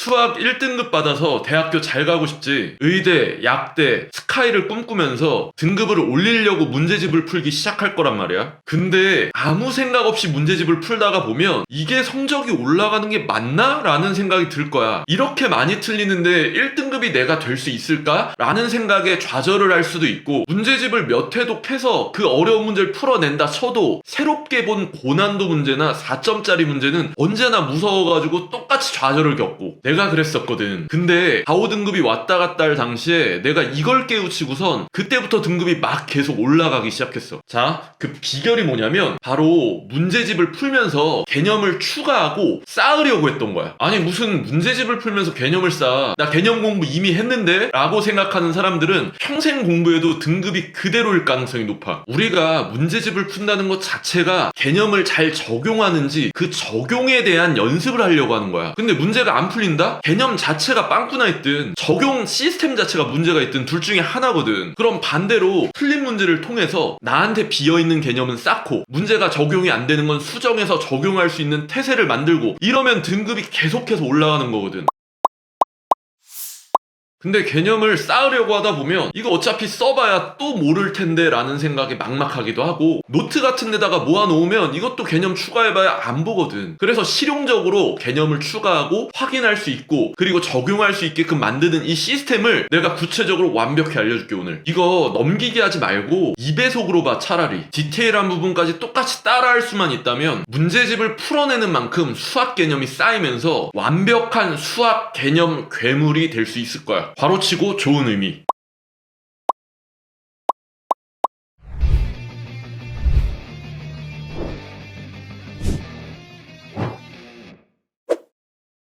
수학 1등급 받아서 대학교 잘 가고 싶지. 의대, 약대, 스카이를 꿈꾸면서 등급을 올리려고 문제집을 풀기 시작할 거란 말이야. 근데 아무 생각 없이 문제집을 풀다가 보면 이게 성적이 올라가는 게 맞나? 라는 생각이 들 거야. 이렇게 많이 틀리는데 1등급이 내가 될 수 있을까? 라는 생각에 좌절을 할 수도 있고 문제집을 몇 회도 패서 그 어려운 문제를 풀어낸다 쳐도 새롭게 본 고난도 문제나 4점짜리 문제는 언제나 무서워가지고 똑같이 좌절을 겪고 내가 그랬었거든. 근데 4, 5등급이 왔다 갔다 할 당시에 내가 이걸 깨우치고선 그때부터 등급이 막 계속 올라가기 시작했어. 자, 그 비결이 뭐냐면 바로 문제집을 풀면서 개념을 추가하고 쌓으려고 했던 거야. 아니 무슨 문제집을 풀면서 개념을 쌓아. 나 개념 공부 이미 했는데? 라고 생각하는 사람들은 평생 공부해도 등급이 그대로일 가능성이 높아. 우리가 문제집을 푼다는 것 자체가 개념을 잘 적용하는지 그 적용에 대한 연습을 하려고 하는 거야. 근데 문제가 안 풀린다? 개념 자체가 빵꾸나 있든 적용 시스템 자체가 문제가 있든 둘 중에 하나거든. 그럼 반대로 틀린 문제를 통해서 나한테 비어있는 개념은 쌓고 문제가 적용이 안 되는 건 수정해서 적용할 수 있는 태세를 만들고 이러면 등급이 계속해서 올라가는 거거든. 근데 개념을 쌓으려고 하다 보면 이거 어차피 써봐야 또 모를 텐데 라는 생각이 막막하기도 하고 노트 같은 데다가 모아놓으면 이것도 개념 추가해봐야 안 보거든. 그래서 실용적으로 개념을 추가하고 확인할 수 있고 그리고 적용할 수 있게끔 만드는 이 시스템을 내가 구체적으로 완벽히 알려줄게 오늘. 이거 넘기게 하지 말고 2배속으로 봐 차라리. 디테일한 부분까지 똑같이 따라할 수만 있다면 문제집을 풀어내는 만큼 수학 개념이 쌓이면서 완벽한 수학 개념 괴물이 될 수 있을 거야 바로 치고 좋은 의미.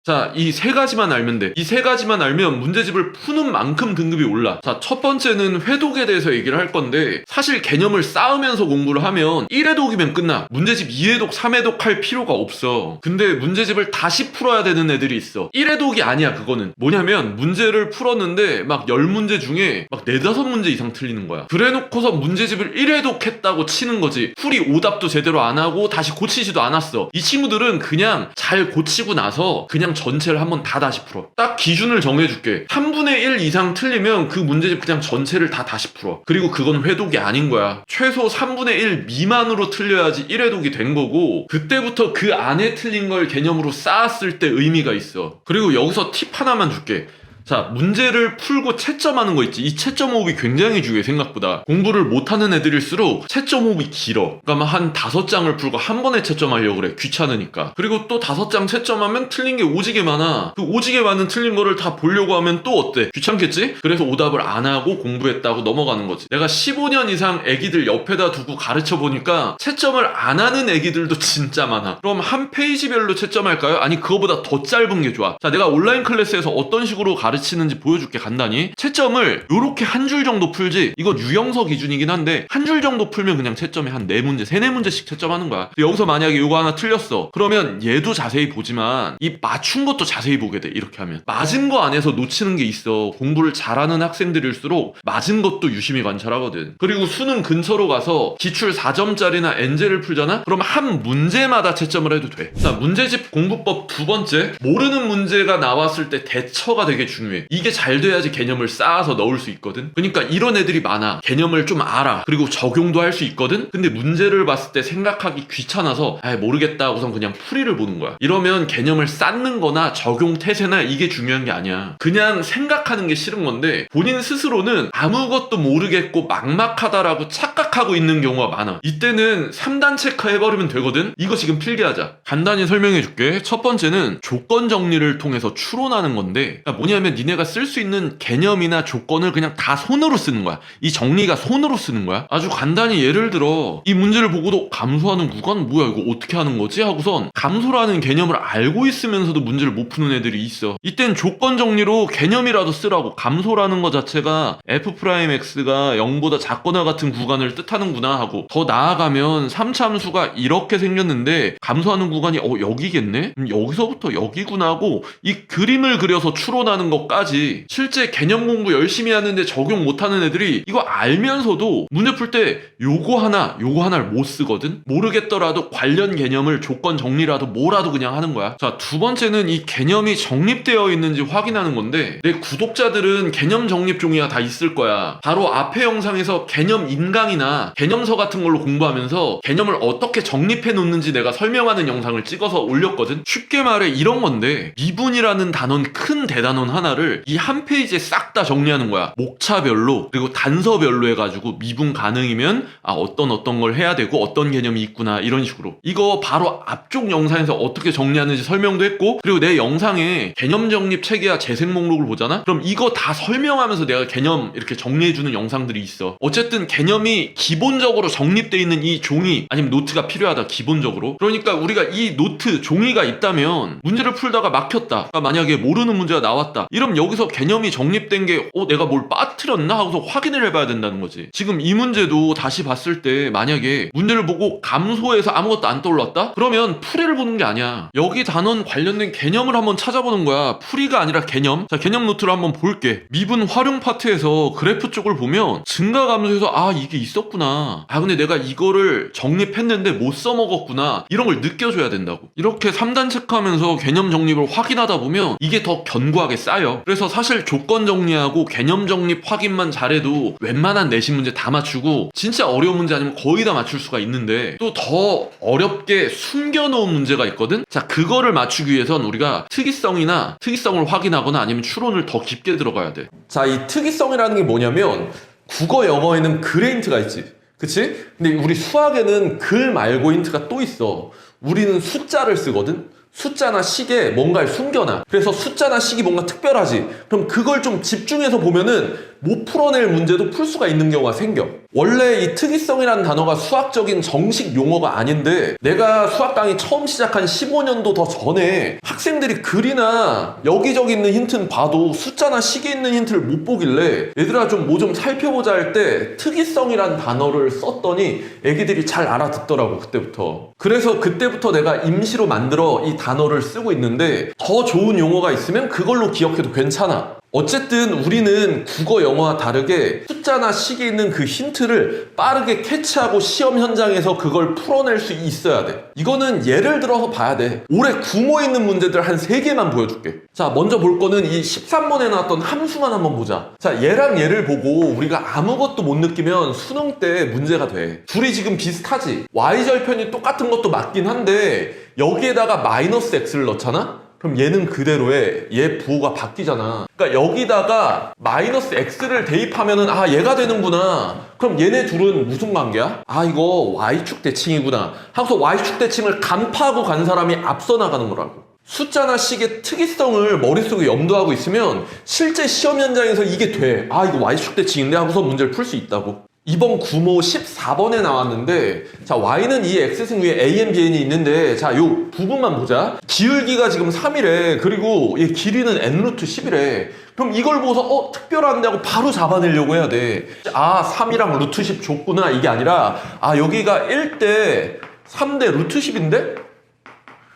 자, 이 세 가지만 알면 돼. 이 세 가지만 알면 문제집을 푸는 만큼 등급이 올라. 자, 첫 번째는 회독에 대해서 얘기를 할 건데, 사실 개념을 쌓으면서 공부를 하면 1회독이면 끝나. 문제집 2회독, 3회독 할 필요가 없어. 근데 문제집을 다시 풀어야 되는 애들이 있어. 1회독이 아니야, 그거는. 뭐냐면, 문제를 풀었는데, 막 10문제 중에 막 4, 5문제 이상 틀리는 거야. 그래 놓고서 문제집을 1회독 했다고 치는 거지. 풀이 오답도 제대로 안 하고, 다시 고치지도 않았어. 이 친구들은 그냥 잘 고치고 나서, 그냥 전체를 한번 다 다시 풀어. 딱 기준을 정해줄게. 3분의 1 이상 틀리면 그 문제집 그냥 전체를 다 다시 풀어. 그리고 그건 회독이 아닌 거야. 최소 3분의 1 미만으로 틀려야지 1회독이 된 거고, 그때부터 그 안에 틀린 걸 개념으로 쌓았을 때 의미가 있어. 그리고 여기서 팁 하나만 줄게. 자, 문제를 풀고 채점하는 거 있지. 이 채점 호흡이 굉장히 중요해, 생각보다. 공부를 못하는 애들일수록 채점 호흡이 길어. 그러니까 한 다섯 장을 풀고 한 번에 채점하려고 그래. 귀찮으니까. 그리고 또 다섯 장 채점하면 틀린 게 오지게 많아. 그 오지게 많은 틀린 거를 다 보려고 하면 또 어때? 귀찮겠지? 그래서 오답을 안 하고 공부했다고 넘어가는 거지. 내가 15년 이상 애기들 옆에다 두고 가르쳐 보니까 채점을 안 하는 애기들도 진짜 많아. 그럼 한 페이지별로 채점할까요? 아니, 그거보다 더 짧은 게 좋아. 자, 내가 온라인 클래스에서 어떤 식으로 가르 치는지 보여줄게 간단히. 채점을 요렇게 한 줄 정도 풀지 이거 유형서 기준이긴 한데 한 줄 정도 풀면 그냥 채점이 한네 문제 세네 문제씩 채점하는 거야. 여기서 만약에 요거 하나 틀렸어. 그러면 얘도 자세히 보지만 이 맞춘 것도 자세히 보게 돼 이렇게 하면. 맞은 거 안에서 놓치는 게 있어. 공부를 잘하는 학생들일수록 맞은 것도 유심히 관찰하거든. 그리고 수능 근처로 가서 기출 4점짜리나 엔젤을 풀잖아? 그럼 한 문제마다 채점을 해도 돼 자 문제집 공부법 두 번째. 모르는 문제가 나왔을 때 대처가 되게 중요해. 이게 잘 돼야지 개념을 쌓아서 넣을 수 있거든. 그러니까 이런 애들이 많아. 개념을 좀 알아. 그리고 적용도 할 수 있거든. 근데 문제를 봤을 때 생각하기 귀찮아서 아 모르겠다 하고선 그냥 풀이를 보는 거야. 이러면 개념을 쌓는 거나 적용 태세나 이게 중요한 게 아니야. 그냥 생각하는 게 싫은 건데 본인 스스로는 아무것도 모르겠고 막막하다라고 착각하고 있는 경우가 많아. 이때는 3단 체크 해버리면 되거든. 이거 지금 필기하자. 간단히 설명해 줄게. 첫 번째는 조건 정리를 통해서 추론하는 건데 그러니까 뭐냐면 니네가 쓸 수 있는 개념이나 조건을 그냥 다 손으로 쓰는 거야. 이 정리가 손으로 쓰는 거야. 아주 간단히 예를 들어 이 문제를 보고도 감소하는 구간 뭐야 이거 어떻게 하는 거지 하고선 감소라는 개념을 알고 있으면서도 문제를 못 푸는 애들이 있어. 이땐 조건 정리로 개념이라도 쓰라고 감소라는 것 자체가 f 프라임 x가 0보다 작거나 같은 구간을 뜻하는구나 하고 더 나아가면 3참수가 이렇게 생겼는데 감소하는 구간이 어 여기겠네? 음, 여기서부터 여기구나 하고 이 그림을 그려서 추론하는 거 것까지 실제 개념 공부 열심히 하는데 적용 못하는 애들이 이거 알면서도 문제 풀 때 요거 하나 요거 하나를 못 쓰거든? 모르겠더라도 관련 개념을 조건 정리라도 뭐라도 그냥 하는 거야. 자 두 번째는 이 개념이 정립되어 있는지 확인하는 건데 내 구독자들은 개념 정립 종이가 다 있을 거야. 바로 앞에 영상에서 개념 인강이나 개념서 같은 걸로 공부하면서 개념을 어떻게 정립해 놓는지 내가 설명하는 영상을 찍어서 올렸거든? 쉽게 말해 이런 건데 미분이라는 단원 큰 대단원 하나 를 이 한 페이지에 싹 다 정리하는 거야. 목차별로 그리고 단서별로 해가지고 미분 가능이면 아 어떤 어떤 걸 해야 되고 어떤 개념이 있구나 이런 식으로. 이거 바로 앞쪽 영상에서 어떻게 정리하는지 설명도 했고 그리고 내 영상에 개념 정립 체계와 재생 목록을 보잖아? 그럼 이거 다 설명하면서 내가 개념 이렇게 정리해주는 영상들이 있어. 어쨌든 개념이 기본적으로 정립돼 있는 이 종이 아니면 노트가 필요하다 기본적으로. 그러니까 우리가 이 노트 종이가 있다면 문제를 풀다가 막혔다. 그러니까 만약에 모르는 문제가 나왔다. 이 러면 여기서 개념이 정립된 게 어 내가 뭘 빠 뜨렸나 하고서 확인을 해봐야 된다는 거지. 지금 이 문제도 다시 봤을 때 만약에 문제를 보고 감소해서 아무것도 안 떠올랐다? 그러면 풀이를 보는 게 아니야. 여기 단원 관련된 개념을 한번 찾아보는 거야. 풀이가 아니라 개념? 자 개념 노트를 한번 볼게. 미분 활용 파트에서 그래프 쪽을 보면 증가 감소해서 아 이게 있었구나. 아 근데 내가 이거를 정립했는데 못 써먹었구나. 이런 걸 느껴줘야 된다고. 이렇게 3단 체크하면서 개념 정립을 확인하다 보면 이게 더 견고하게 쌓여. 그래서 사실 조건 정리하고 개념 정립 확인만 잘해도 웬만한 내신 문제 다 맞추고 진짜 어려운 문제 아니면 거의 다 맞출 수가 있는데 또 더 어렵게 숨겨놓은 문제가 있거든 자 그거를 맞추기 위해선 우리가 특이성이나 특이성을 확인하거나 아니면 추론을 더 깊게 들어가야 돼 자, 이 특이성이라는 게 뭐냐면 국어 영어에는 글 힌트가 있지. 그치? 근데 우리 수학에는 글 말고 힌트가 또 있어. 우리는 숫자를 쓰거든? 숫자나 식에 뭔가를 숨겨놔. 그래서 숫자나 식이 뭔가 특별하지. 그럼 그걸 좀 집중해서 보면은 못 풀어낼 문제도 풀 수가 있는 경우가 생겨. 원래 이 특이성이라는 단어가 수학적인 정식 용어가 아닌데 내가 수학 강의 처음 시작한 15년도 더 전에 학생들이 글이나 여기저기 있는 힌트는 봐도 숫자나 식에 있는 힌트를 못 보길래 얘들아 좀 뭐좀 살펴보자 할 때 특이성이라는 단어를 썼더니 애기들이 잘 알아듣더라고 그때부터. 그래서 그때부터 내가 임시로 만들어 이 단어를 쓰고 있는데 더 좋은 용어가 있으면 그걸로 기억해도 괜찮아 어쨌든 우리는 국어 영어와 다르게 숫자나 식에 있는 그 힌트를 빠르게 캐치하고 시험 현장에서 그걸 풀어낼 수 있어야 돼. 이거는 예를 들어서 봐야 돼. 올해 구모 있는 문제들 한 3개만 보여줄게. 자, 먼저 볼 거는 이 13번에 나왔던 함수만 한번 보자. 자, 얘랑 얘를 보고 우리가 아무것도 못 느끼면 수능 때 문제가 돼. 둘이 지금 비슷하지? y절편이 똑같은 것도 맞긴 한데 여기에다가 마이너스 x를 넣잖아? 그럼 얘는 그대로에 얘 부호가 바뀌잖아. 그러니까 여기다가 마이너스 x를 대입하면은 아 얘가 되는구나. 그럼 얘네 둘은 무슨 관계야? 아 이거 y축 대칭이구나. 하고서 y축 대칭을 간파하고 간 사람이 앞서 나가는 거라고. 숫자나 식의 특이성을 머릿속에 염두하고 있으면 실제 시험 현장에서 이게 돼. 아 이거 y축 대칭인데 하고서 문제를 풀 수 있다고. 이번 구모 14번에 나왔는데 자 y는 이 x승 위에 a n b n이 있는데 자 요 부분만 보자. 기울기가 지금 3이래 그리고 이 길이는 n 루트 10이래 그럼 이걸 보고서 어 특별한데 하고 바로 잡아내려고 해야 돼아 3이랑 루트 10 줬구나. 이게 아니라 아 여기가 1대 3대 루트 10인데?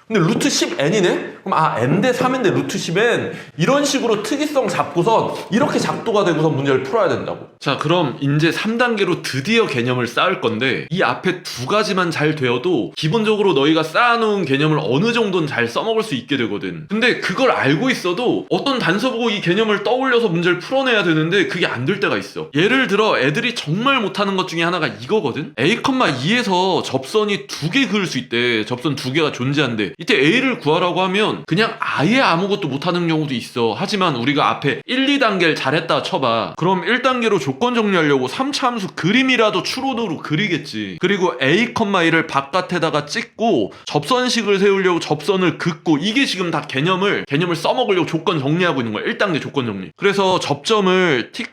근데 루트 10n이네? 그럼 아 n 대 3인데 루트 10n 이런 식으로 특이성 잡고선 이렇게 작도가 되고선 문제를 풀어야 된다고 자, 그럼 이제 3단계로 드디어 개념을 쌓을 건데 이 앞에 두 가지만 잘 되어도 기본적으로 너희가 쌓아놓은 개념을 어느 정도는 잘 써먹을 수 있게 되거든. 근데 그걸 알고 있어도 어떤 단서 보고 이 개념을 떠올려서 문제를 풀어내야 되는데 그게 안 될 때가 있어. 예를 들어 애들이 정말 못하는 것 중에 하나가 이거거든. A,2에서 접선이 두 개 그을 수 있대. 접선 두 개가 존재한대. 이때 A를 구하라고 하면 그냥 아예 아무것도 못하는 경우도 있어. 하지만 우리가 앞에 1, 2단계를 잘했다 쳐봐. 그럼 1단계로 조건 정리하려고 3차 함수 그림이라도 추론으로 그리겠지. 그리고 A,1을 바깥에다가 찍고 접선식을 세우려고 접선을 긋고 이게 지금 다 개념을 개념을 써먹으려고 조건 정리하고 있는 거야. 1단계 조건 정리. 그래서 접점을 T,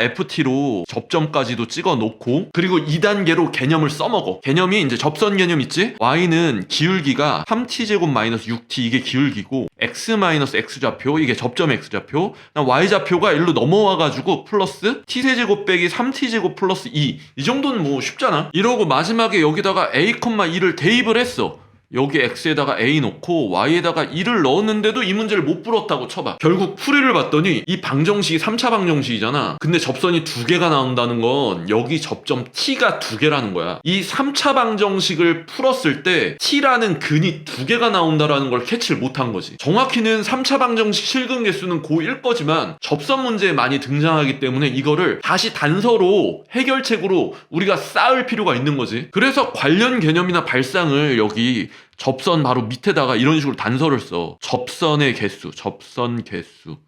FT로 접점까지도 찍어 놓고 그리고 2단계로 개념을 써먹어. 개념이 이제 접선 개념 있지? Y는 기울기가 3t제곱 마이너스 6t 이게 기울기 고 x 마이너스 x좌표 이게 접점 x좌표 y좌표가 일로 넘어와 가지고 플러스 t세제곱 빼기 3t제곱 플러스 2 이 정도는 뭐 쉽잖아. 이러고 마지막에 여기다가 a, 2를 대입을 했어 여기 x에다가 a 넣고 y에다가 2를 넣었는데도 이 문제를 못 풀었다고 쳐봐. 결국 풀이를 봤더니 이 방정식이 3차 방정식이잖아. 근데 접선이 두 개가 나온다는 건 여기 접점 t가 두 개라는 거야. 이 3차 방정식을 풀었을 때 t라는 근이 두 개가 나온다라는 걸 캐치를 못한 거지. 정확히는 3차 방정식 실근 개수는 고1 거지만 접선 문제에 많이 등장하기 때문에 이거를 다시 단서로 해결책으로 우리가 쌓을 필요가 있는 거지. 그래서 관련 개념이나 발상을 여기 접선 바로 밑에다가 이런 식으로 단서를 써. 접선의 개수, 접선 개수.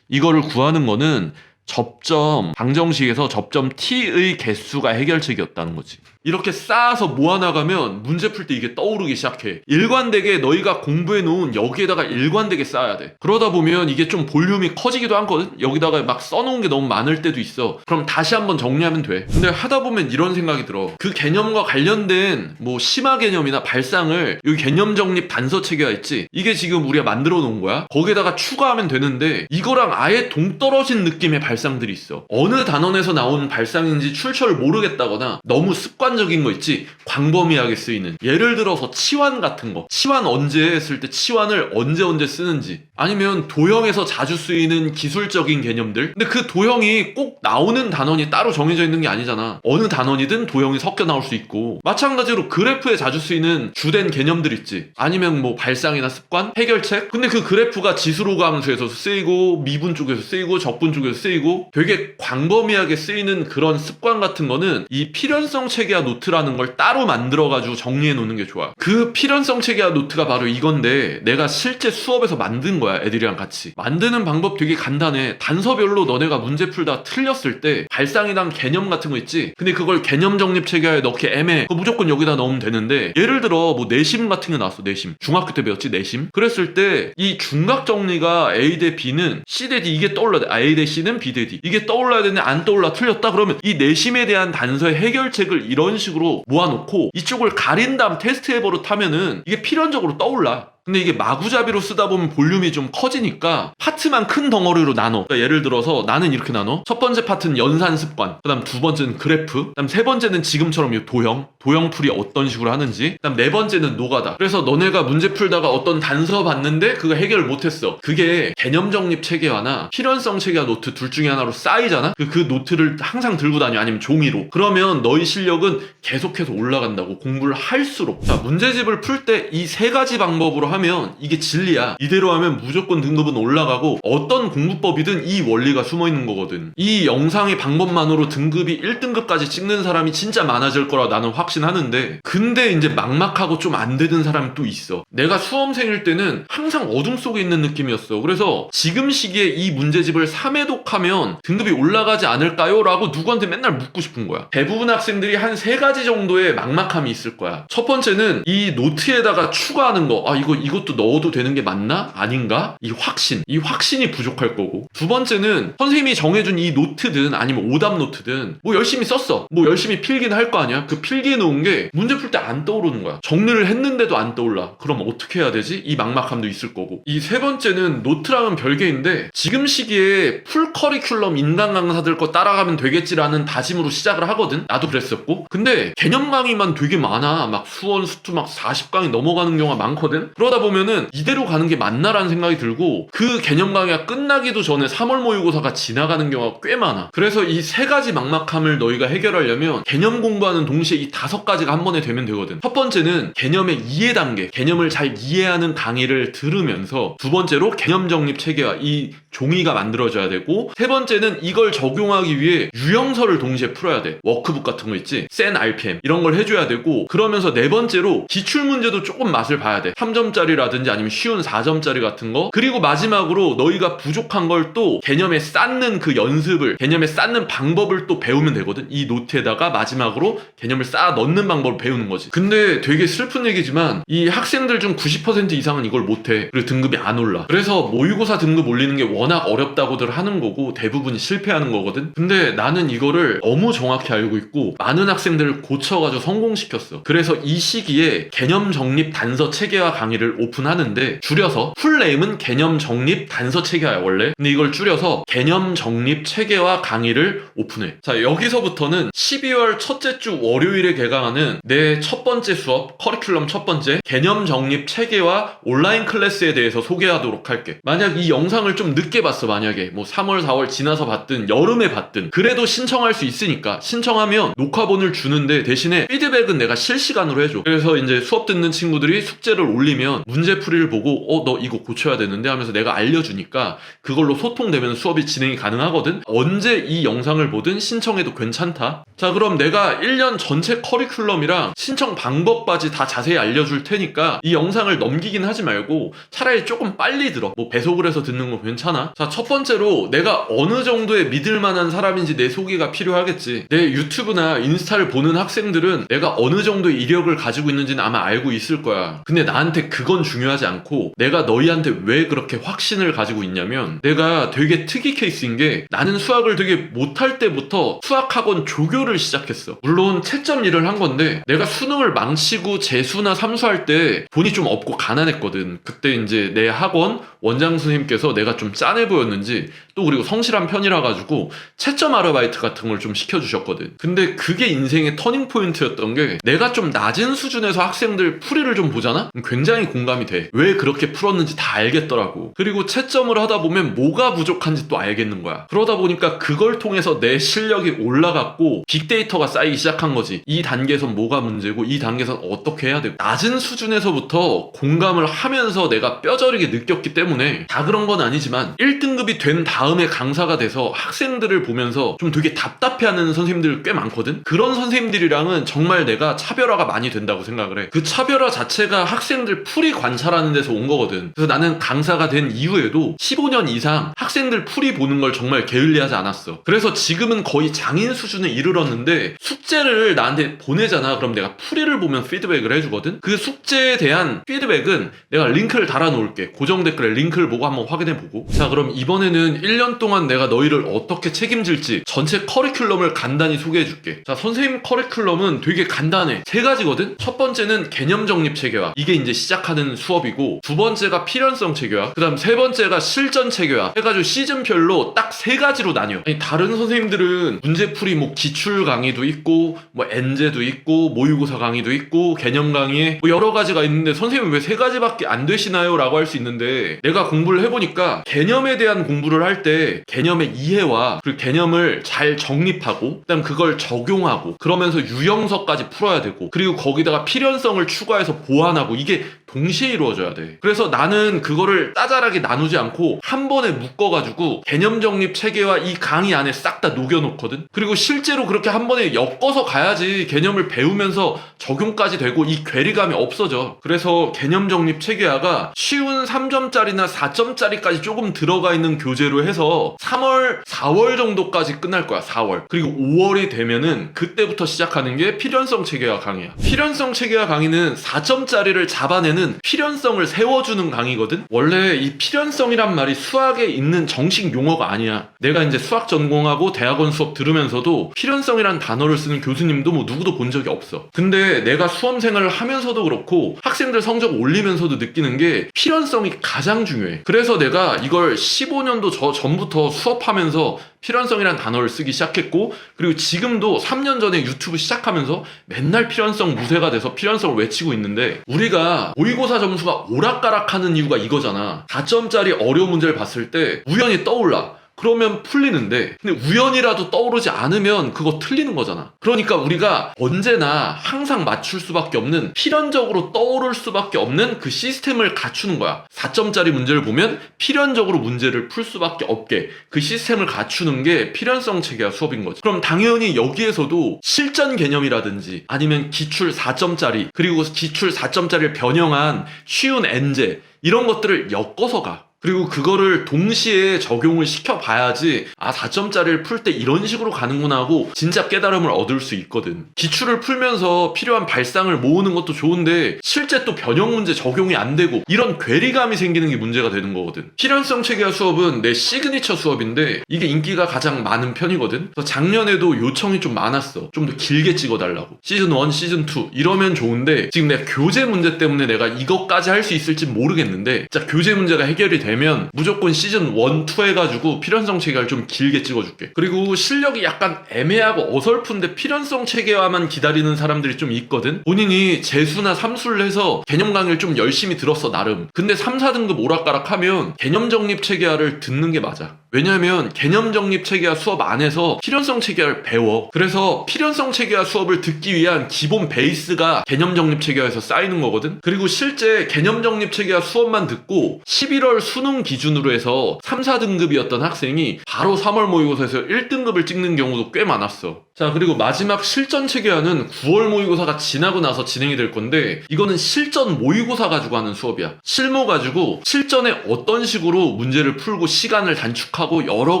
이거를 구하는 거는 접점 방정식에서 접점 t의 개수가 해결책이었다는 거지. 이렇게 쌓아서 모아나가면 문제 풀 때 이게 떠오르기 시작해. 일관되게 너희가 공부해 놓은 여기에다가 일관되게 쌓아야 돼. 그러다 보면 이게 좀 볼륨이 커지기도 하거든? 여기다가 막 써놓은 게 너무 많을 때도 있어. 그럼 다시 한번 정리하면 돼. 근데 하다 보면 이런 생각이 들어. 그 개념과 관련된 뭐 심화 개념이나 발상을 여기 개념 정립 단서 체계가 있지? 이게 지금 우리가 만들어 놓은 거야. 거기에다가 추가하면 되는데 이거랑 아예 동떨어진 느낌의 발상들이 있어. 어느 단원에서 나온 발상인지 출처를 모르겠다거나 너무 습관 적인 거 있지? 광범위하게 쓰이는. 예를 들어서 치환 같은 거. 치환 언제 했을 때 치환을 언제 언제 쓰는지. 아니면 도형에서 자주 쓰이는 기술적인 개념들. 근데 그 도형이 꼭 나오는 단원이 따로 정해져 있는 게 아니잖아. 어느 단원이든 도형이 섞여 나올 수 있고. 마찬가지로 그래프에 자주 쓰이는 주된 개념들 있지. 아니면 뭐 발상이나 습관, 해결책. 근데 그 그래프가 지수로 감수에서 쓰이고 미분 쪽에서 쓰이고 적분 쪽에서 쓰이고 되게 광범위하게 쓰이는 그런 습관 같은 거는 이 필연성 체계 화 노트라는 걸 따로 만들어 가지고 정리해 놓는 게 좋아. 그 필연성 체계화 노트가 바로 이건데 내가 실제 수업에서 만든 거야. 애들이랑 같이. 만드는 방법 되게 간단해. 단서별로 너네가 문제 풀다 틀렸을 때 발상이랑 개념 같은 거 있지. 근데 그걸 개념 정립 체계화에 넣기 애매해. 그거 무조건 여기다 넣으면 되는데 예를 들어 뭐 내심 같은 게 나왔어. 내심. 중학교 때 배웠지 내심. 그랬을 때 이 중각 정리가 A 대 B는 C 대 D 이게 떠올라야 돼. 아, A 대 C는 B 대 D. 이게 떠올라야 되는데 안 떠올라 틀렸다 그러면 이 내심에 대한 단서의 해결책을 이런 식으로 모아놓고 이쪽을 가린 다음 테스트 해버릇 하면은 이게 필연적으로 떠올라. 근데 이게 마구잡이로 쓰다 보면 볼륨이 좀 커지니까 파트만 큰 덩어리로 나눠. 그러니까 예를 들어서 나는 이렇게 나눠. 첫 번째 파트는 연산 습관. 그 다음 두 번째는 그래프. 그 다음 세 번째는 지금처럼 이 도형. 도형 풀이 어떤 식으로 하는지. 그 다음 네 번째는 노가다. 그래서 너네가 문제 풀다가 어떤 단서 봤는데 그거 해결을 못했어. 그게 개념 정립 체계화나 필연성 체계화 노트 둘 중에 하나로 쌓이잖아? 그, 그 노트를 항상 들고 다녀. 아니면 종이로. 그러면 너희 실력은 계속해서 올라간다고. 공부를 할수록. 자, 문제집을 풀 때 이 세 가지 방법으로 하면 이게 진리야. 이대로 하면 무조건 등급은 올라가고 어떤 공부법이든 이 원리가 숨어 있는 거거든. 이 영상의 방법만으로 등급이 1등급까지 찍는 사람이 진짜 많아질 거라 나는 확신하는데 근데 이제 막막하고 좀 안 되는 사람이 또 있어. 내가 수험생일 때는 항상 어둠 속에 있는 느낌이었어. 그래서 지금 시기에 이 문제집을 3회독하면 등급이 올라가지 않을까요? 라고 누구한테 맨날 묻고 싶은 거야. 대부분 학생들이 한 세 가지 정도의 막막함이 있을 거야. 첫 번째는 이 노트에다가 추가하는 거. 아, 이거, 이것도 넣어도 되는 게 맞나? 아닌가? 이 확신. 이 확신이 부족할 거고. 두 번째는 선생님이 정해준 이 노트든 아니면 오답 노트든 뭐 열심히 썼어. 뭐 열심히 필기는 할 거 아니야? 그 필기해 놓은 게 문제 풀 때 안 떠오르는 거야. 정리를 했는데도 안 떠올라. 그럼 어떻게 해야 되지? 이 막막함도 있을 거고. 이 세 번째는 노트랑은 별개인데 지금 시기에 풀 커리큘럼 인강 강사들 거 따라가면 되겠지라는 다짐으로 시작을 하거든. 나도 그랬었고. 근데 개념 강의만 되게 많아. 막 수원 수투 막 40강이 넘어가는 경우가 많거든. 그러다 보면은 이대로 가는 게 맞나라는 생각이 들고 그 개념 강의가 끝나기도 전에 3월 모의고사가 지나가는 경우가 꽤 많아. 그래서 이 세 가지 막막함을 너희가 해결하려면 개념 공부하는 동시에 이 다섯 가지가 한 번에 되면 되거든. 첫 번째는 개념의 이해 단계, 개념을 잘 이해하는 강의를 들으면서 두 번째로 개념 정립 체계와 이 종이가 만들어져야 되고 세 번째는 이걸 적용하기 위해 유형설을 동시에 풀어야 돼. 워크북 같은 거 있지? 센 RPM 이런 걸 해줘야 되고 그러면서 네 번째로 기출 문제도 조금 맛을 봐야 돼. 3점짜리라든지 아니면 쉬운 4점짜리 같은 거 그리고 마지막으로 너희가 부족한 걸 또 개념에 쌓는 그 연습을 개념에 쌓는 방법을 또 배우면 되거든. 이 노트에다가 마지막으로 개념을 쌓아 넣는 방법을 배우는 거지. 근데 되게 슬픈 얘기지만 이 학생들 중 90% 이상은 이걸 못해. 그리고 등급이 안 올라. 그래서 모의고사 등급 올리는 게 워낙 어렵다고들 하는 거고 대부분이 실패하는 거거든. 근데 나는 이거를 너무 정확히 알고 있고 많은 학생들을 고쳐가지고 성공시켰어. 그래서 이 시기에 개념 정립 단서 체계화 강의를 오픈하는데 줄여서 풀네임은 개념 정립 단서 체계야 원래 근데 이걸 줄여서 개념 정립 체계와 강의를 오픈해 자 여기서부터는 12월 첫째 주 월요일에 개강하는 내 첫 번째 수업 커리큘럼 첫 번째 개념 정립 체계와 온라인 클래스에 대해서 소개하도록 할게 만약 이 영상을 좀 늦게 봤어 만약에. 뭐 3월 4월 지나서 봤든 여름에 봤든. 그래도 신청할 수 있으니까. 신청하면 녹화본을 주는데 대신에 피드백은 내가 실시간으로 해줘. 그래서 이제 수업 듣는 친구들이 숙제를 올리면 문제풀이를 보고 어 너 이거 고쳐야 되는데? 하면서 내가 알려주니까 그걸로 소통되면 수업이 진행이 가능하거든. 언제 이 영상을 보든 신청해도 괜찮다. 자 그럼 내가 1년 전체 커리큘럼이랑 신청 방법까지 다 자세히 알려줄 테니까 이 영상을 넘기긴 하지 말고 차라리 조금 빨리 들어. 뭐 배속을 해서 듣는 거 괜찮아 자 첫 번째로 내가 어느 정도의 믿을 만한 사람인지 내 소개가 필요하겠지. 내 유튜브나 인스타를 보는 학생들은 내가 어느 정도의 이력을 가지고 있는지는 아마 알고 있을 거야. 근데 나한테 그건 중요하지 않고 내가 너희한테 왜 그렇게 확신을 가지고 있냐면 내가 되게 특이 케이스인 게 나는 수학을 되게 못할 때부터 수학학원 조교를 시작했어. 물론 채점 일을 한 건데 내가 수능을 망치고 재수나 삼수할 때 돈이 좀 없고 가난했거든. 그때 이제 내 학원 원장 선생님께서 내가 좀 짠해 보였는지 또 그리고 성실한 편이라 가지고 채점 아르바이트 같은 걸 좀 시켜주셨거든. 근데 그게 인생의 터닝 포인트였던 게 내가 좀 낮은 수준에서 학생들 풀이를 좀 보잖아? 굉장히 공감이 돼. 왜 그렇게 풀었는지 다 알겠더라고. 그리고 채점을 하다 보면 뭐가 부족한지 또 알겠는 거야. 그러다 보니까 그걸 통해서 내 실력이 올라갔고 빅데이터가 쌓이기 시작한 거지. 이 단계에선 뭐가 문제고 이 단계에선 어떻게 해야 되고. 낮은 수준에서부터 공감을 하면서 내가 뼈저리게 느꼈기 때문에 다 그런 건 아니지만 1등급이 된 다음 에 강사가 돼서 학생들을 보면서 좀 되게 답답해하는 선생님들 꽤 많거든? 그런 선생님들이랑은 정말 내가 차별화가 많이 된다고 생각을 해. 그 차별화 자체가 학생들 풀이 관찰하는 데서 온 거거든. 그래서 나는 강사가 된 이후에도 15년 이상 학생들 풀이 보는 걸 정말 게을리하지 않았어. 그래서 지금은 거의 장인 수준에 이르렀는데 숙제를 나한테 보내잖아. 그럼 내가 풀이를 보면 피드백을 해주거든? 그 숙제에 대한 피드백은 내가 링크를 달아 놓을게. 고정 댓글에 링크를 보고 한번 확인해 보고. 자 그럼 이번에는 1년 동안 내가 너희를 어떻게 책임질지 전체 커리큘럼을 간단히 소개해 줄게. 자 선생님 커리큘럼은 되게 간단해. 세 가지거든? 첫 번째는 개념 정립 체계화. 이게 이제 시작하는 수업이고 두 번째가 필연성 체계화. 그 다음 세 번째가 실전 체계화. 해가지고 시즌별로 딱 세 가지로 나뉘어. 아니 다른 선생님들은 문제풀이 뭐 기출 강의도 있고 뭐 엔제도 있고 모의고사 강의도 있고 개념 강의에 뭐 여러 가지가 있는데 선생님 왜 세 가지밖에 안 되시나요? 라고 할 수 있는데 내가 공부를 해보니까 개념에 대한 공부를 할 때 개념의 이해와 그리고 개념을 잘 정립하고 그다음 그걸 적용하고 그러면서 유형서까지 풀어야 되고 그리고 거기다가 필연성을 추가해서 보완하고 이게 동시에 이루어져야 돼. 그래서 나는 그거를 따잘하게 나누지 않고 한 번에 묶어가지고 개념 정립 체계와 이 강의 안에 싹 다 녹여놓거든. 그리고 실제로 그렇게 한 번에 엮어서 가야지 개념을 배우면서 적용까지 되고 이 괴리감이 없어져. 그래서 개념 정립 체계화가 쉬운 3점짜리나 4점짜리까지 조금 들어가 있는 교재로 해서 3월, 4월 정도까지 끝날 거야. 4월. 그리고 5월이 되면은 그때부터 시작하는 게 필연성 체계화 강의야. 필연성 체계화 강의는 4점짜리를 잡아내는 필연성을 세워주는 강의거든. 원래 이 필연성이란 말이 수학에 있는 정식 용어가 아니야. 내가 이제 수학 전공하고 대학원 수업 들으면서도 필연성이란 단어를 쓰는 교수님도 뭐 누구도 본 적이 없어. 근데 내가 수험 생활을 하면서도 그렇고 학생들 성적 올리면서도 느끼는 게 필연성이 가장 중요해. 그래서 내가 이걸 15년도 저 전부터 수업하면서 필연성이란 단어를 쓰기 시작했고 그리고 지금도 3년 전에 유튜브 시작하면서 맨날 필연성 무쇠가 돼서 필연성을 외치고 있는데 우리가 모의고사 점수가 오락가락하는 이유가 이거잖아. 4점짜리 어려운 문제를 봤을 때 우연히 떠올라 그러면 풀리는데 근데 우연이라도 떠오르지 않으면 그거 틀리는 거잖아. 그러니까 우리가 언제나 항상 맞출 수밖에 없는 필연적으로 떠오를 수밖에 없는 그 시스템을 갖추는 거야. 4점짜리 문제를 보면 필연적으로 문제를 풀 수밖에 없게 그 시스템을 갖추는 게 필연성 체계화 수업인 거지. 그럼 당연히 여기에서도 실전 개념이라든지 아니면 기출 4점짜리 그리고 기출 4점짜리를 변형한 쉬운 엔제 이런 것들을 엮어서 가 그리고 그거를 동시에 적용을 시켜봐야지 아 4점짜리를 풀 때 이런 식으로 가는구나 하고 진짜 깨달음을 얻을 수 있거든. 기출을 풀면서 필요한 발상을 모으는 것도 좋은데 실제 또 변형 문제 적용이 안 되고 이런 괴리감이 생기는 게 문제가 되는 거거든. 필연성 체계화 수업은 내 시그니처 수업인데 이게 인기가 가장 많은 편이거든. 그래서 작년에도 요청이 좀 많았어. 좀 더 길게 찍어달라고. 시즌 1, 시즌 2 이러면 좋은데 지금 내가 교재 문제 때문에 내가 이것까지 할 수 있을지 모르겠는데 진짜 교재 문제가 해결이 되면 무조건 시즌 1, 2 해가지고 필연성 체계화를 좀 길게 찍어줄게. 그리고 실력이 약간 애매하고 어설픈데 필연성 체계화만 기다리는 사람들이 좀 있거든? 본인이 재수나 삼수를 해서 개념 강의를 좀 열심히 들었어 나름. 근데 3, 4등급 오락가락 하면 개념 정립 체계화를 듣는 게 맞아 왜냐면 개념 정립 체계화 수업 안에서 필연성 체계화를 배워. 그래서 필연성 체계화 수업을 듣기 위한 기본 베이스가 개념 정립 체계화에서 쌓이는 거거든. 그리고 실제 개념 정립 체계화 수업만 듣고 11월 수능 기준으로 해서 3, 4등급이었던 학생이 바로 3월 모의고사에서 1등급을 찍는 경우도 꽤 많았어 자 그리고 마지막 실전 체계화는 9월 모의고사가 지나고 나서 진행이 될 건데 이거는 실전 모의고사 가지고 하는 수업이야. 실무 가지고 실전에 어떤 식으로 문제를 풀고 시간을 단축하고 여러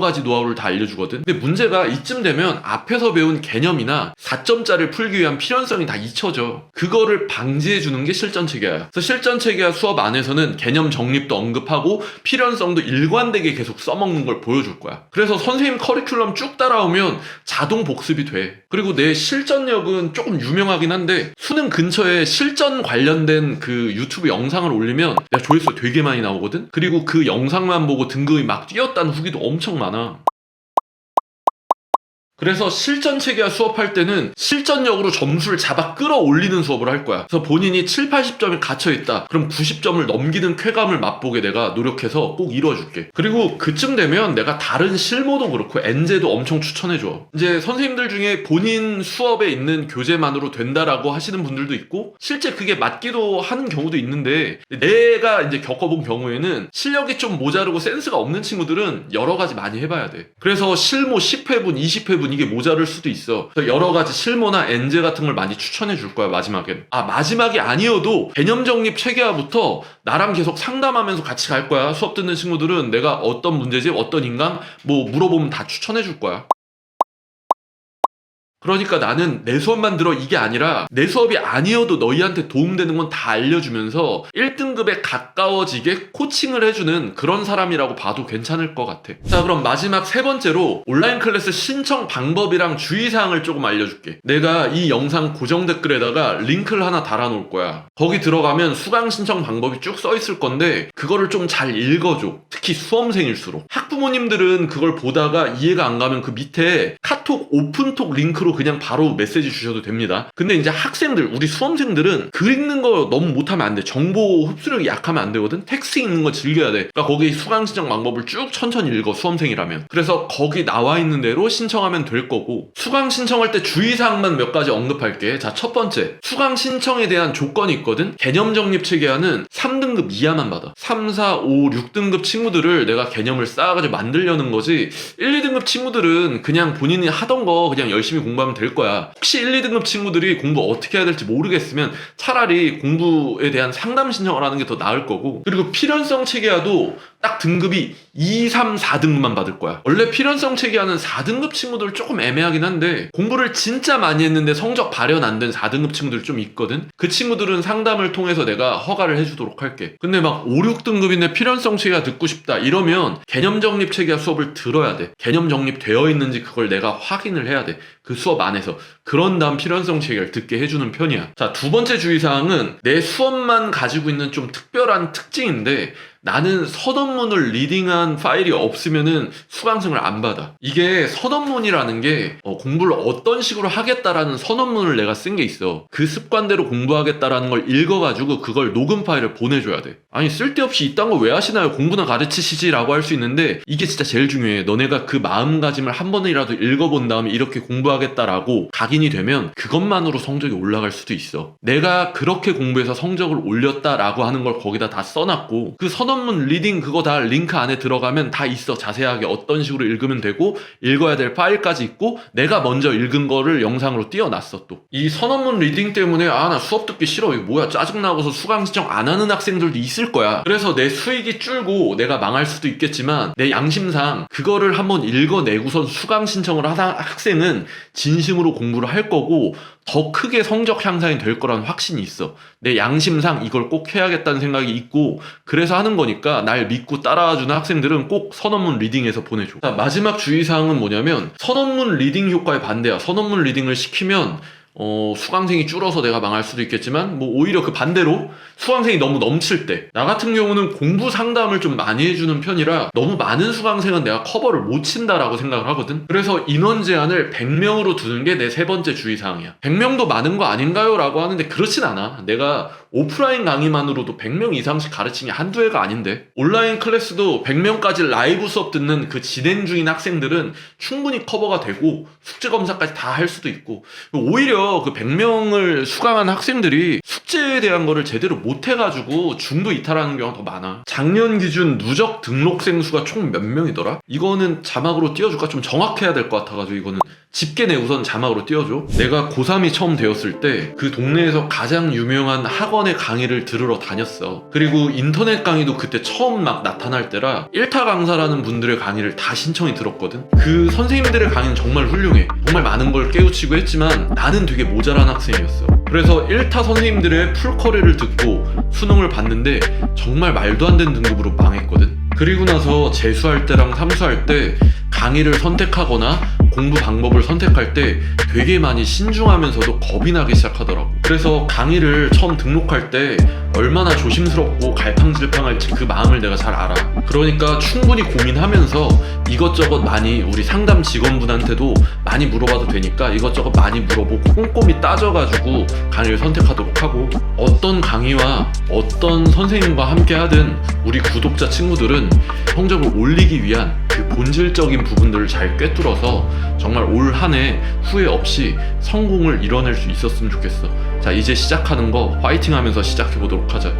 가지 노하우를 다 알려주거든. 근데 문제가 이쯤 되면 앞에서 배운 개념이나 4점짜리를 풀기 위한 필연성이 다 잊혀져. 그거를 방지해 주는 게 실전 체계화야. 그래서 실전 체계화 수업 안에서는 개념 정립도 언급하고 필연성도 일관되게 계속 써먹는 걸 보여줄 거야. 그래서 선생님 커리큘럼 쭉 따라오면 자동 복습이 돼. 그리고 내 실전력은 조금 유명하긴 한데 수능 근처에 실전 관련된 그 유튜브 영상을 올리면 내가 조회수 되게 많이 나오거든. 그리고 그 영상만 보고 등급이 막 뛰었다는 후기도 엄청 많아. 그래서 실전 체계화 수업할 때는 실전력으로 점수를 잡아 끌어올리는 수업을 할 거야. 그래서 본인이 7, 80점이 갇혀 있다. 그럼 90점을 넘기는 쾌감을 맛보게 내가 노력해서 꼭 이뤄줄게. 그리고 그쯤 되면 내가 다른 실모도 그렇고 엔제도 엄청 추천해줘. 이제 선생님들 중에 본인 수업에 있는 교재만으로 된다라고 하시는 분들도 있고 실제 그게 맞기도 하는 경우도 있는데 내가 이제 겪어본 경우에는 실력이 좀 모자르고 센스가 없는 친구들은 여러 가지 많이 해봐야 돼. 그래서 실모 10회분, 20회분 이게 모자랄 수도 있어. 여러 가지 실모나 엔제 같은 걸 많이 추천해 줄 거야 마지막엔. 아 마지막이 아니어도 개념 정립 체계화부터 나랑 계속 상담하면서 같이 갈 거야. 수업 듣는 친구들은 내가 어떤 문제집, 어떤 인강 뭐 물어보면 다 추천해 줄 거야. 그러니까 나는 내 수업만 들어 이게 아니라 내 수업이 아니어도 너희한테 도움되는 건 다 알려주면서 1등급에 가까워지게 코칭을 해주는 그런 사람이라고 봐도 괜찮을 것 같아. 자, 그럼 마지막 세 번째로 온라인 클래스 신청 방법이랑 주의사항을 조금 알려줄게. 내가 이 영상 고정 댓글에다가 링크를 하나 달아놓을 거야. 거기 들어가면 수강 신청 방법이 쭉 써 있을 건데 그거를 좀 잘 읽어줘. 특히 수험생일수록. 학부모님들은 그걸 보다가 이해가 안 가면 그 밑에 카톡 오픈톡 링크로 그냥 바로 메시지 주셔도 됩니다. 근데 이제 학생들, 우리 수험생들은 글 읽는 거 너무 못하면 안 돼. 정보 흡수력이 약하면 안 되거든. 텍스트 읽는 거 즐겨야 돼. 그러니까 거기 수강 신청 방법을 쭉 천천히 읽어 수험생이라면. 그래서 거기 나와 있는 대로 신청하면 될 거고 수강 신청할 때 주의사항만 몇 가지 언급할게. 자, 첫 번째. 수강 신청에 대한 조건이 있거든. 개념 정립 체계화는 3등급 이하만 받아. 3, 4, 5, 6등급 친구들을 내가 개념을 쌓아가지고 만들려는 거지. 1, 2등급 친구들은 그냥 본인이 하던 거 그냥 열심히 공부 하면 될 거야. 혹시 1, 2등급 친구들이 공부 어떻게 해야 될지 모르겠으면 차라리 공부에 대한 상담 신청을 하는 게 더 나을 거고. 그리고 필연성 체계화도 딱 등급이 2, 3, 4등급만 받을 거야. 원래 필연성 체계화는 4등급 친구들 조금 애매하긴 한데 공부를 진짜 많이 했는데 성적 발현 안 된 4등급 친구들 좀 있거든. 그 친구들은 상담을 통해서 내가 허가를 해주도록 할게. 근데 막 5, 6등급인데 필연성 체계화 듣고 싶다 이러면 개념 정립 체계화 수업을 들어야 돼. 개념 정립 되어 있는지 그걸 내가 확인을 해야 돼. 그 수업 안에서. 그런 다음 필연성 체계를 듣게 해주는 편이야. 자, 두 번째 주의사항은 내 수업만 가지고 있는 좀 특별한 특징인데 나는 서던문을 리딩한 파일이 없으면은 수강생을 안 받아. 이게 서던문이라는 게 어, 공부를 어떤 식으로 하겠다라는 선언문을 내가 쓴 게 있어. 그 습관대로 공부하겠다라는 걸 읽어가지고 그걸 녹음 파일을 보내줘야 돼. 아니 쓸데없이 이딴 거 왜 하시나요? 공부나 가르치시지라고 할 수 있는데 이게 진짜 제일 중요해. 너네가 그 마음가짐을 한 번이라도 읽어본 다음에 이렇게 공부하겠다라고 각 인이 되면 그것만으로 성적이 올라갈 수도 있어. 내가 그렇게 공부해서 성적을 올렸다라고 하는 걸 거기다 다 써놨고 그 선언문 리딩 그거 다 링크 안에 들어가면 다 있어. 자세하게 어떤 식으로 읽으면 되고 읽어야 될 파일까지 있고 내가 먼저 읽은 거를 영상으로 띄워놨어 또. 이 선언문 리딩 때문에 아 나 수업 듣기 싫어. 이거 뭐야 짜증나고서 수강 신청 안 하는 학생들도 있을 거야. 그래서 내 수익이 줄고 내가 망할 수도 있겠지만 내 양심상 그거를 한번 읽어내고선 수강 신청을 하는 학생은 진심으로 공부를 할 거고 더 크게 성적 향상이 될 거라는 확신이 있어. 내 양심상 이걸 꼭 해야겠다는 생각이 있고 그래서 하는 거니까 날 믿고 따라와 주는 학생들은 꼭 선언문 리딩해서 보내줘. 자, 마지막 주의사항은 뭐냐면 선언문 리딩 효과에 반대야. 선언문 리딩을 시키면 어, 수강생이 줄어서 내가 망할 수도 있겠지만, 뭐, 오히려 그 반대로 수강생이 너무 넘칠 때, 나 같은 경우는 공부 상담을 좀 많이 해주는 편이라 너무 많은 수강생은 내가 커버를 못 친다라고 생각을 하거든? 그래서 인원 제한을 100명으로 두는 게 내 세 번째 주의사항이야. 100명도 많은 거 아닌가요? 라고 하는데 그렇진 않아. 내가 오프라인 강의만으로도 100명 이상씩 가르치는 게 한두 해가 아닌데. 온라인 클래스도 100명까지 라이브 수업 듣는 그 진행 중인 학생들은 충분히 커버가 되고, 숙제 검사까지 다 할 수도 있고, 오히려 그 100명을 수강한 학생들이 숙제에 대한 거를 제대로 못 해가지고 중도 이탈하는 경우가 더 많아. 작년 기준 누적 등록생 수가 총 몇 명이더라? 이거는 자막으로 띄워줄까? 좀 정확해야 될 것 같아가지고 이거는 집게 내 우선 자막으로 띄워줘. 내가 고3이 처음 되었을 때 그 동네에서 가장 유명한 학 원의 강의를 들으러 다녔어. 그리고 인터넷 강의도 그때 처음 막 나타날 때라 1타 강사라는 분들의 강의를 다 신청이 들었거든. 그 선생님들의 강의는 정말 훌륭해. 정말 많은 걸 깨우치고 했지만 나는 되게 모자란 학생이었어. 그래서 1타 선생님들의 풀커리를 듣고 수능을 봤는데 정말 말도 안 되는 등급으로 망했거든. 그리고 나서 재수할 때랑 삼수할 때 강의를 선택하거나 공부 방법을 선택할 때 되게 많이 신중하면서도 겁이 나기 시작하더라고. 그래서 강의를 처음 등록할 때 얼마나 조심스럽고 갈팡질팡할지 그 마음을 내가 잘 알아. 그러니까 충분히 고민하면서 이것저것 많이 우리 상담 직원분한테도 많이 물어봐도 되니까 이것저것 많이 물어보고 꼼꼼히 따져가지고 강의를 선택하도록 하고 어떤 강의와 어떤 선생님과 함께 하든 우리 구독자 친구들은 성적을 올리기 위한 그 본질적인 부분들을 잘 꿰뚫어서 정말 올 한 해 후회 없이 성공을 이뤄낼 수 있었으면 좋겠어. 자, 이제 시작하는 거 화이팅 하면서 시작해 보도록 하자.